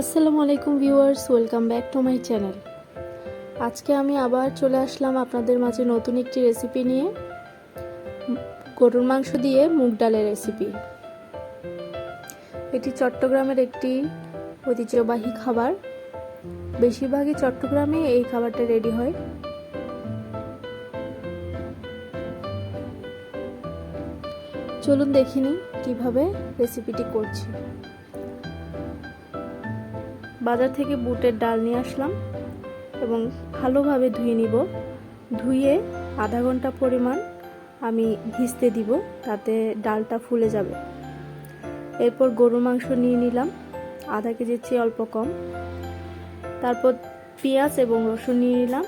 আসসালামু আলাইকুম viewers, welcome back to my channel. আজকে আমি আবার চলে আসলাম আপনাদের মাঝে নতুন একটি রেসিপি নিয়ে, গরুর মাংস দিয়ে মুগ ডালের রেসিপি। এটি চট্টগ্রামের একটি ঐতিহ্যবাহী খাবার। বেশিরভাগই চট্টগ্রামে এই খাবারটা রেডি হয়। চলুন দেখিনি কীভাবে রেসিপিটি করছি। বাজার থেকে বুটের ডাল নিয়ে আসলাম এবং ভালোভাবে ধুয়ে নিব। ধুয়ে আধা ঘণ্টা পরিমাণ আমি ভিজতে দিব তাতে ডালটা ফুলে যাবে। এরপর গরুর মাংস নিয়ে নিলাম, আধা কেজির চেয়ে অল্প কম। তারপর পেঁয়াজ এবং রসুন নিয়ে নিলাম।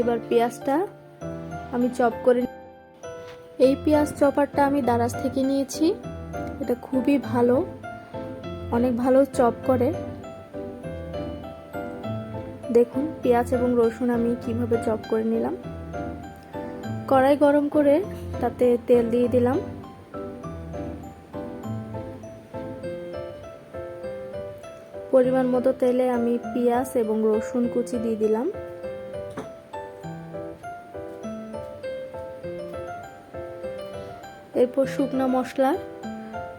এবার পেঁয়াজটা আমি চপ করে এই পেঁয়াজ চপারটা আমি দারাজ থেকে নিয়েছি। এটা খুবই ভালো অনেক ভালো চপ করে। দেখুন, পেঁয়াজ এবং রসুন আমি কীভাবে চপ করে নিলাম। কড়াই গরম করে তাতে তেল দিয়ে দিলাম। পরিমাণ মতো তেলে আমি পেঁয়াজ এবং রসুন কুচি দিয়ে দিলাম। এরপর শুকনো মশলা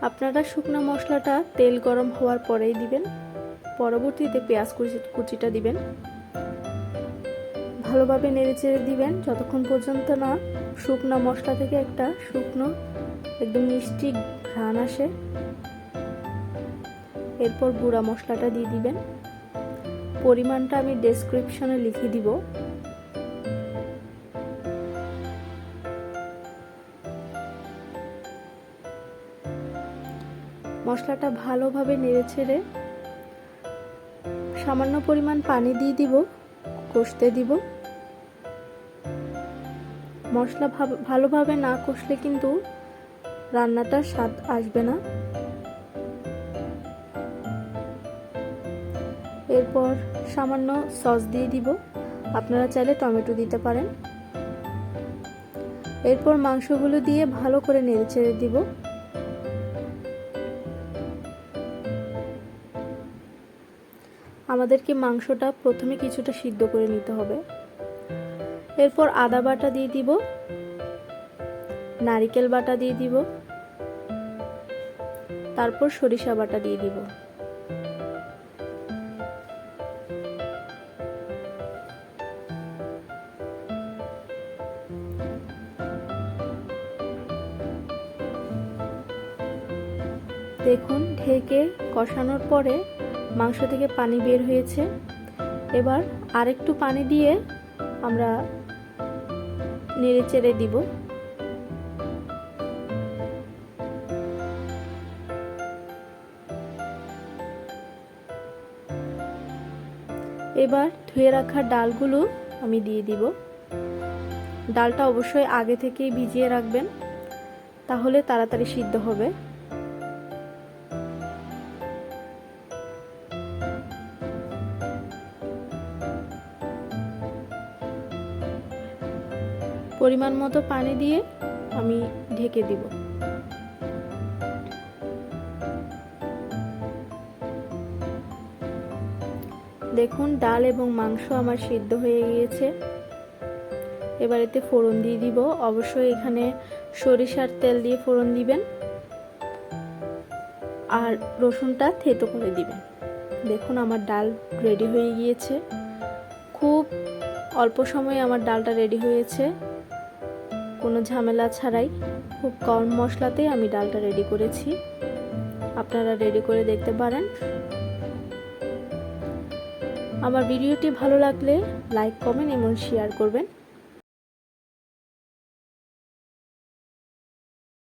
আপনারা শুকনো মশলাটা তেল গরম হওয়ার পরেই দিবেন। পরবর্তীতে পেঁয়াজ কুচি, কুচিটা দিবেন। ভালোভাবে নেড়ে চেড়ে দিবেন। যতক্ষণ পর্যন্ত না শুকনো মশলা থেকে একটা শুকনো, একদম মিষ্টি ঘ্রাণ আসে, এরপর গুঁড়া মশলাটা দিয়ে দিবেন। পরিমাণটা আমি ডেসক্রিপশনে লিখে দিব। মশলাটা ভালোভাবে নেড়ে ছেড়ে সামান্য পরিমাণ পানি দিয়ে দিব, কষতে দিব। মশলা ভালোভাবে না কষলে কিন্তু রান্নাটার স্বাদ আসবে না। এরপর সামান্য সস দিয়ে দিব। আপনারা চাইলে টমেটো দিতে পারেন। এরপর মাংসগুলো দিয়ে ভালো করে নেড়ে ছেড়ে দিব। আমাদেরকে মাংসটা প্রথমে কিছুটা সিদ্ধ করে নিতে হবে। এরপর আদা বাটা দিয়ে দিব, নারিকেল বাটা দিয়ে দিব, তারপর সরিষা বাটা দিয়ে দিব। দেখুন, ঢেকে কষানোর পরে মাংস থেকে পানি বের হয়েছে। এবার আরেকটু পানি দিয়ে আমরা নেড়ে চেড়ে দিব। এবার ধুয়ে রাখা ডালগুলো আমি দিয়ে দিব। ডালটা অবশ্যই আগে থেকেই ভিজিয়ে রাখবেন, তাহলে তাড়াতাড়ি সিদ্ধ হবে। পরিমাণ মতো পানি দিয়ে আমি ঢেকে দিব। দেখুন, ডাল এবং মাংস আমার সিদ্ধ হয়ে গিয়েছে। এবার এতে ফোড়ন দিয়ে দিব। অবশ্যই এখানে সরিষার তেল দিয়ে ফোড়ন দিবেন। আর রসুনটা থেতো করে দিবেন। দেখুন, আমার ডাল রেডি হয়ে গিয়েছে। খুব অল্প সময়ে আমার ডালটা রেডি হয়েছে। কোনো ঝামেলা ছাড়াই খুব কম মশলাতেই আমি ডালটা রেডি করেছি। আপনারা রেডি করে দেখতে পারেন। আমার ভিডিওটি ভালো লাগলে লাইক, কমেন্ট এবং শেয়ার করবেন।